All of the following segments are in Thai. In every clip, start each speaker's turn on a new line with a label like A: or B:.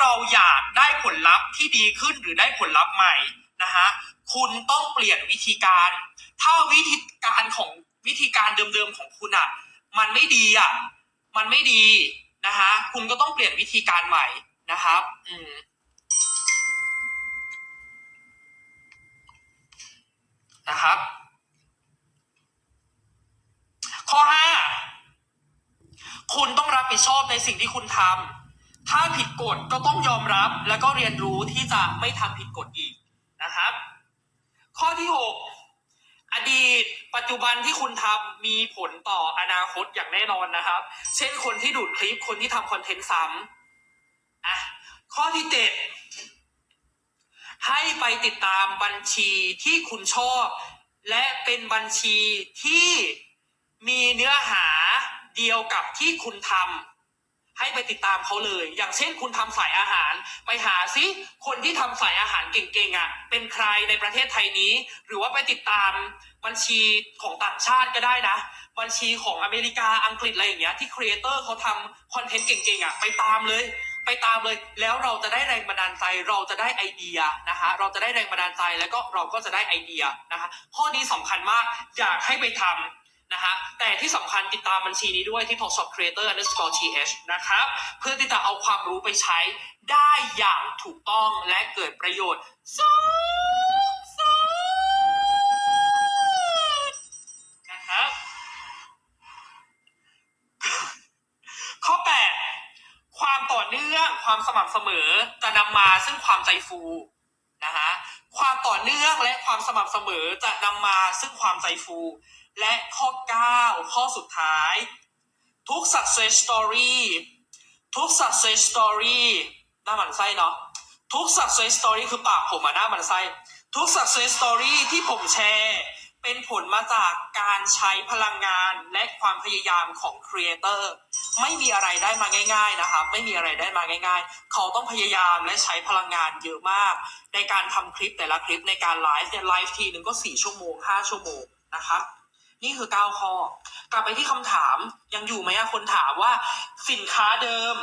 A: เราอยากได้ผลลัพธ์ที่ดีขึ้นหรือได้ผลลัพธ์ใหม่นะฮะคุณต้องเปลี่ยนวิธีการ ถ้าวิธีการของวิธีการเดิมๆของคุณอะ มันไม่ดีอะ มันไม่ดีนะฮะคุณก็ต้องเปลี่ยนวิธีการใหม่นะครับ อืมนะครับ ข้อห้าคุณต้องรับผิดชอบในสิ่งที่คุณทำ ถ้าผิดกฎก็ต้องยอมรับแล้วก็เรียนรู้ที่จะไม่ทำผิดกฎอีกนะครับ ข้อที่หกอดีตปัจจุบันที่คุณทำมีผลต่ออนาคตอย่างแน่นอนนะครับ เช่นคนที่ดูดคลิปคนที่ทำคอนเทนต์ซ้ำอะข้อที่เจ็ดให้ไปติดตามบัญชีที่คุณชอบ และเป็นบัญชีที่มีเนื้อหาเดียวกับที่คุณทำ ให้ไปติดตามเขาเลย อย่างเช่นคุณทำสายอาหาร ไปหาซิคนที่ทำสายอาหารเก่งๆอะ เป็นใครในประเทศไทยนี้ หรือว่าไปติดตามบัญชีของต่างชาติก็ได้นะ บัญชีของอเมริกาอังกฤษอะไรอย่างเงี้ยที่ครีเอเตอร์เขาทำคอนเทนต์เก่งๆอะไปตามเลย ไปตามเลย แล้วเราจะได้แรงบันดาลใจ เราจะได้ไอเดียนะคะ เราจะได้แรงบันดาลใจแล้วก็เราก็จะได้ไอเดียนะคะ ข้อนี้สำคัญมากอยากให้ไปทำ นะคะแต่ที่สำคัญติดตามบัญชีนี้ด้วยที่ Talk Shop Creator underscore th นะครับ เพื่อที่จะเอาความรู้ไปใช้ได้อย่างถูกต้องและเกิดประโยชน์สูงสุดนะครับ ข้อ 8 ความต่อเนื่องความสม่ำเสมอจะนำมาซึ่งความใจฟู ต่อเนื่องและความสม่ำเสมอจะนำมาซึ่งความใจฟู และข้อ 9 ข้อสุดท้าย ทุก success story ทุก success story หน้ามันไส้เนาะทุก success story คือปากผมอะหน้ามันไส้ทุก success story ที่ผมแชร์ เป็นผลมาจากการใช้พลังงานและความพยายามของครีเอเตอร์ ไม่มีอะไรได้มาง่าย ๆนะครับ ไม่มีอะไรได้มาง่าย ๆ เขาต้องพยายามและใช้พลังงานเยอะมาก ในการทำคลิปแต่ละคลิปในการไลฟ์เนี่ยไลฟ์ทีหนึ่งก็สี่ชั่วโมงห้าชั่วโมงนะครับนี่คือ 9 ข้อ กลับไปที่คำถามยังอยู่ไหมอะคนถามว่า สินค้าเดิม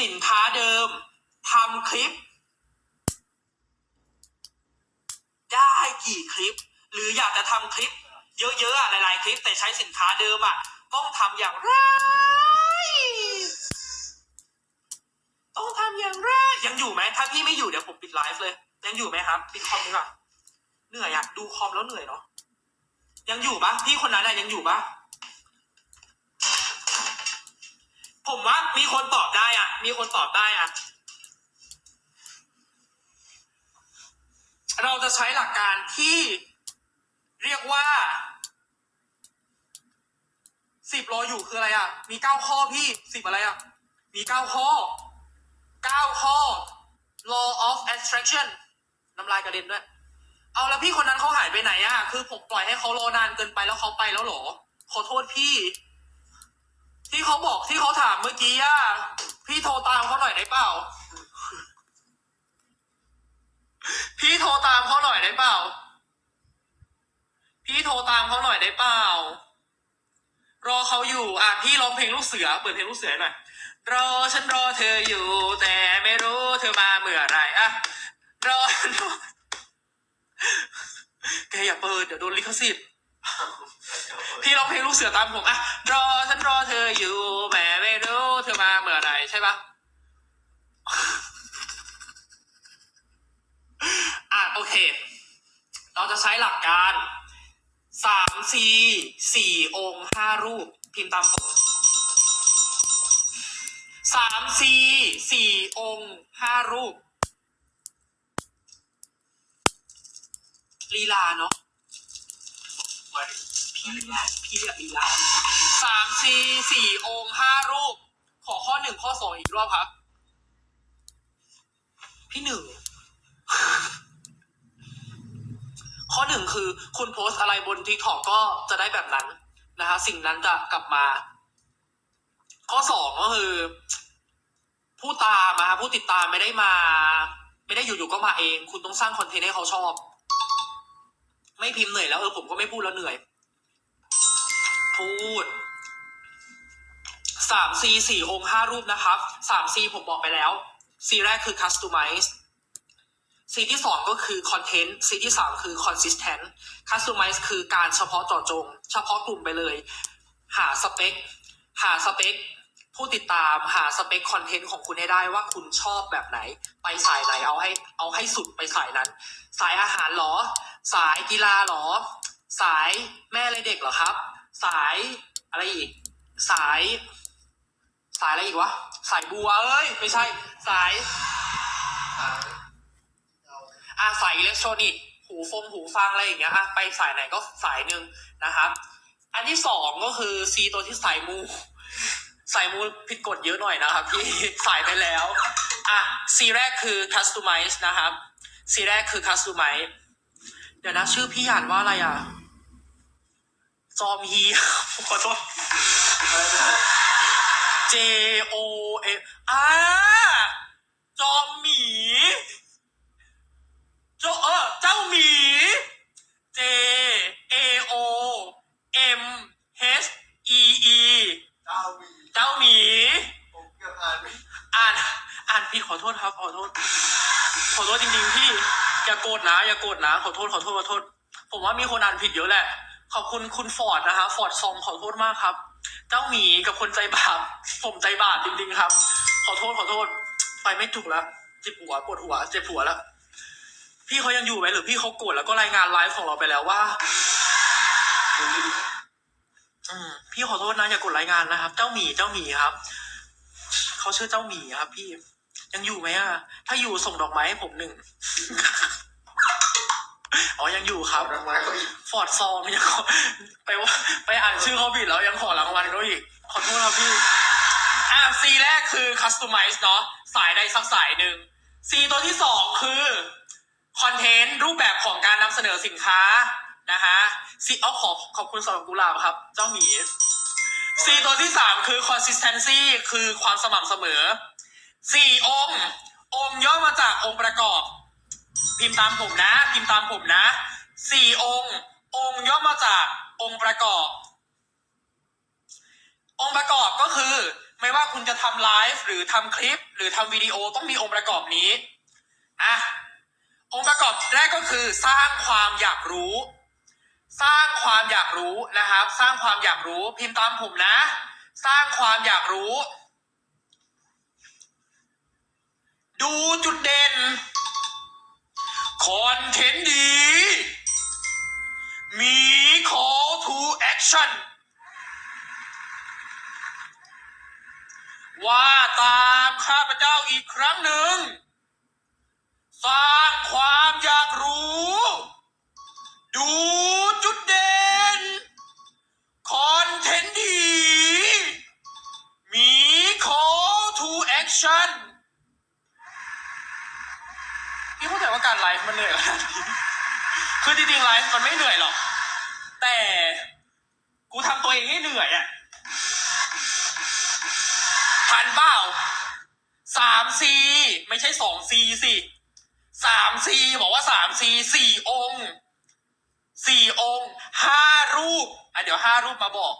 A: สินค้าเดิมทำคลิป ได้กี่คลิป หรืออยากจะทำคลิป เยอะๆหลายๆ คลิปแต่ใช้สินค้าเดิมอะต้องทำอย่างไร ต้องทำอย่างไรยัง อยู่ไหมถ้าพี่ไม่อยู่เดี๋ยวผมปิดไลฟ์เลย ยังอยู่ไหมครับปิดคอมดีกว่าเหนื่อยอะดูคอมแล้วเหนื่อยเนาะยังอยู่ปะพี่คนนั้นอะยังอยู่ปะผมว่ามีคนตอบได้อะมีคนตอบได้อะเราจะใช้หลักการที่เรียกว่าสิบรออยู่คืออะไรอะมีเก้าข้อพี่สิบอะไรอะมีเก้าข้อ เก้าข้อ law of attraction น้ำลายกระเด็นด้วย เอาแล้วพี่คนนั้นเขาหายไปไหนอะคือผมปล่อยให้เขารอนานเกินไปแล้วเขาไปแล้วเหรอ ขอโทษพี่ ที่เขาบอกที่เขาถามเมื่อกี้อะพี่โทรตามเขาหน่อยได้เปล่า พี่โทรตามเขาหน่อยได้เปล่า พี่โทรตามเขาหน่อยได้เปล่ารอเขาอยู่ อะพี่ร้องเพลงลูกเสือ เปิดเพลงลูกเสือหน่อย รอฉันรอเธออยู่ เธอมาเมื่อไรอะรอน แกอย่าเปิดเดี๋ยวโดนลิขสิทธิ์ พี่ร้องเพลงลูกเสือตามผมอะรอฉันรอเธออยู่แหมไม่รู้เธอมาเมื่อไรใช่ปะอะโอเค เราจะใช้หลักการสามซีสี่องค์ห้ารูป พิมพ์ตามผม สามซีสี่องค์ห้ารูป ลีลาเนาะพี่ลีลาพี่เรียกลีลาสามซีสี่องค์ห้ารูป ขอข้อหนึ่งข้อสองอีกรอบครับ พี่หนึ่ง ข้อหนึ่งคือ คุณโพสอะไรบนทิก t อกก็จะได้แบบนั้นนะคะ สิ่งนั้นจะกลับมา ข้อสองก็คือ ผู้ตามมาผู้ติดตามไม่ได้มา ไม่ได้อยู่ๆก็มาเอง คุณต้องสร้างคอนเทนต์ให้เขาชอบ ไม่พิมพ์เหนื่อยแล้วเออผมก็ไม่พูดแล้วเหนื่อย พูดสามซีสี่องค์ห้ารูปนะครับสามซีผมบอกไปแล้ว C แรกคือ customize C ที่สองก็คือ content C ที่สามคือ consistent customize คือการเฉพาะเจาะจง เฉพาะกลุ่มไปเลย หาสเปค หาสเปค ผู้ติดตามหาสเปคคอนเทนต์ของคุณให้ได้ว่าคุณชอบแบบไหน ไปสายไหนเอาให้เอาให้สุดไปสายนั้น สายอาหารหรอ สายกีฬาหรอ สายแม่เลยเด็กหรอครับ สายอะไรอีก สาย สายอะไรอีกวะ สายบัวเอ้ย ไม่ใช่ สายอะสายอิเล็กทรอนิกส์หูฟงหูฟังอะไรอย่างเงี้ยอะไปสายไหนก็สายหนึ่งนะครับ อันที่สองก็คือ C ตัวที่สายมู สายมูผิดกฎเยอะหน่อยนะครับพี่ สายไปแล้ว อะ C แรกคือ customize นะครับ C แรกคือ customize เดี๋ยวนะ ชื่อพี่อ่านว่าอะไรอะจอมฮีขอโทษ J O M อ่าจอมหมีเจ้าเออเจ้าหมี J A O M H E E
B: เจ้าวี
A: เจ้าหมี
B: ผมเกือบอ่านไม่
A: อ่าน อ่านผิดขอ โทษครับขอโทษ ขอโทษจริงๆพี่อย่าโกรธนะ อย่าโกรธนะ ขอโทษขอโทษขอโทษ ผมว่ามีคนอ่านผิดเยอะแหละ ขอบคุณคุณฟอร์ดนะคะฟอร์ดซองขอโทษมากครับ เจ้าหมีกับคนใจบาปผมใจบาปจริง ๆ ครับ ขอโทษขอโทษ ไปไม่ถูกแล้วเจ็บหัวปวดหัวเจ็บหัวแล้วพี่เขายังอยู่ไหมหรือพี่เขาโกรธแล้วก็รายงานไลฟ์ของเราไปแล้วว่าอืพี่ขอโทษนะอย่ากดรายงานนะครับ เจ้าหมีเจ้าหมีครับเขาชื่อเจ้าหมีครับ พี่ ยังอยู่ไหมอะ ถ้าอยู่ส่งดอกไม้ให้ผมหนึ่ง อ๋อ ยังอยู่ครับ
B: รางวัลเขาอีก
A: ฟอร์ดซองยังขอไปว่าไปอ่านชื่อเขาผิดแล้วยังขอรางวัลเขาอีก ขอโทษครับพี่ อะ C แรกคือ customize เนาะสายใดสักสายหนึ่ง C ตัวที่สองคือคอนเทนต์รูปแบบของการนำเสนอสินค้านะฮะ C เอาขอขอบคุณสำหรับกุหลาบครับ เจ้าหมี C ตัวที่สามคือ consistency คือความสม่ำเสมอ สี่องค์ องค์ย่อมาจากองค์ประกอบ พิมพ์ตามผมนะ พิมพ์ตามผมนะสี่องค์ องค์ย่อมาจากองค์ประกอบ องค์ประกอบก็คือ ไม่ว่าคุณจะทำไลฟ์หรือทำคลิป หรือทำวิดีโอต้องมีองค์ประกอบนี้อะองค์ประกอบแรกก็คือสร้างความอยากรู้ สร้างความอยากรู้นะครับ สร้างความอยากรู้พิมพ์ตามผมนะ สร้างความอยากรู้ ดูจุดเด่น คอนเทนต์ดี มี call to action ว่าตามข้าพเจ้าอีกครั้งหนึ่ง สร้างความอยากรู้ ดูจุดเด่น คอนเทนต์ดี กูทำตัวเองให้เหนื่อยอะทันเปล่าสามซีไม่ใช่สองซีสิสามซีบอกว่าสามซีสี่องค์สี่องค์ห้ารูปอะเดี๋ยวห้ารูปมาบอก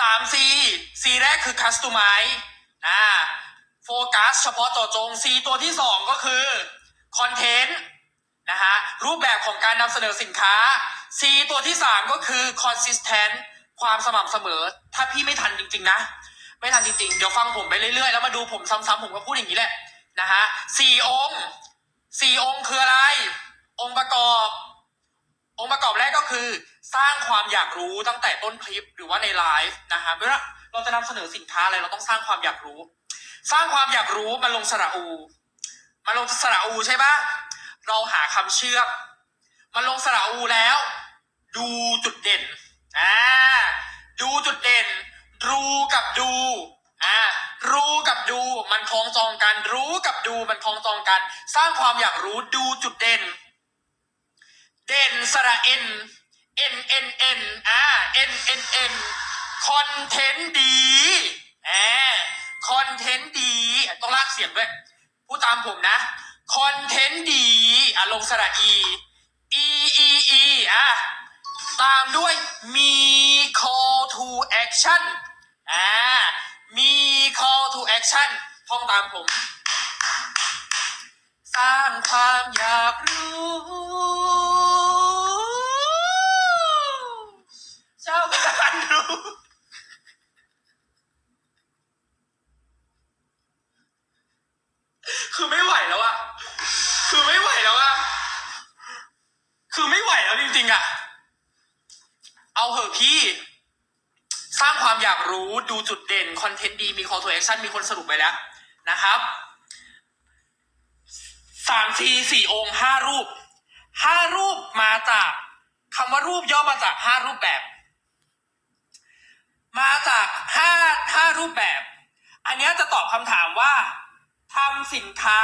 A: สามซีซีแรกคือ customize นะโฟกัสเฉพาะเจาะจงซีตัวที่สองก็คือคอนเทนต์นะฮะรูปแบบของการนำเสนอสินค้า C ตัวที่สามก็คือ consistent ความสม่ำเสมอ ถ้าพี่ไม่ทันจริง ๆ นะ ไม่ทันจริง ๆ เดี๋ยวฟังผมไปเรื่อยๆ แล้วมาดูผมซ้ำๆผมก็พูดอย่างนี้แหละนะฮะสี่องค์สี่องค์คืออะไร องค์ประกอบ องค์ประกอบแรกก็คือ สร้างความอยากรู้ตั้งแต่ต้นคลิปหรือว่าในไลฟ์นะฮะเวลาเราจะนำเสนอสินค้าอะไรเราต้องสร้างความอยากรู้ สร้างความอยากรู้มาลงสระอูมาลงสระอูใช่ปะเราหาคำเชื่อมมาลงสระอูแล้ว ดูจุดเด่นอ่าดูจุดเด่น รู้กับดูอ่ารู้กับดูมันคล้องจองกัน รู้กับดูมันคล้องจองกัน สร้างความอยากรู้ดูจุดเด่น เด่นสระเอ็นเอ็นเอ็นเอ็นอ่าเอ็นเอ็นเอ็นคอนเทนต์ดีอ่าคอนเทนต์ดีต้องลากเสียงด้วยพูดตามผมนะคอนเทนต์ดีอะลงสระอี e e e อะ ตามด้วยมี call to action อ่ามี call to action ท่องตามผม สร้างความอยากรู้เจ้าการรู้ คือไม่ไหวแล้วอะคือไม่ไหวแล้วอะคือไม่ไหวแล้วจริงๆอะเอาเหอะพี่ สร้างความอยากรู้ ดูจุดเด่น คอนเทนต์ดี มี call to action มีคนสรุปไปแล้วนะครับสามทีสี่องค์ห้ารูปห้ารูปมาจากคำว่ารูปย่อมาจากห้ารูปแบบ มาจากห้าห้ารูปแบบ อันนี้จะตอบคำถามว่าทำสินค้า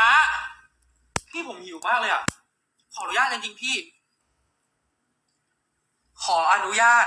A: พี่ผมหิวมากเลยอะ ขออนุญาตจริงๆพี่ ขออนุญาต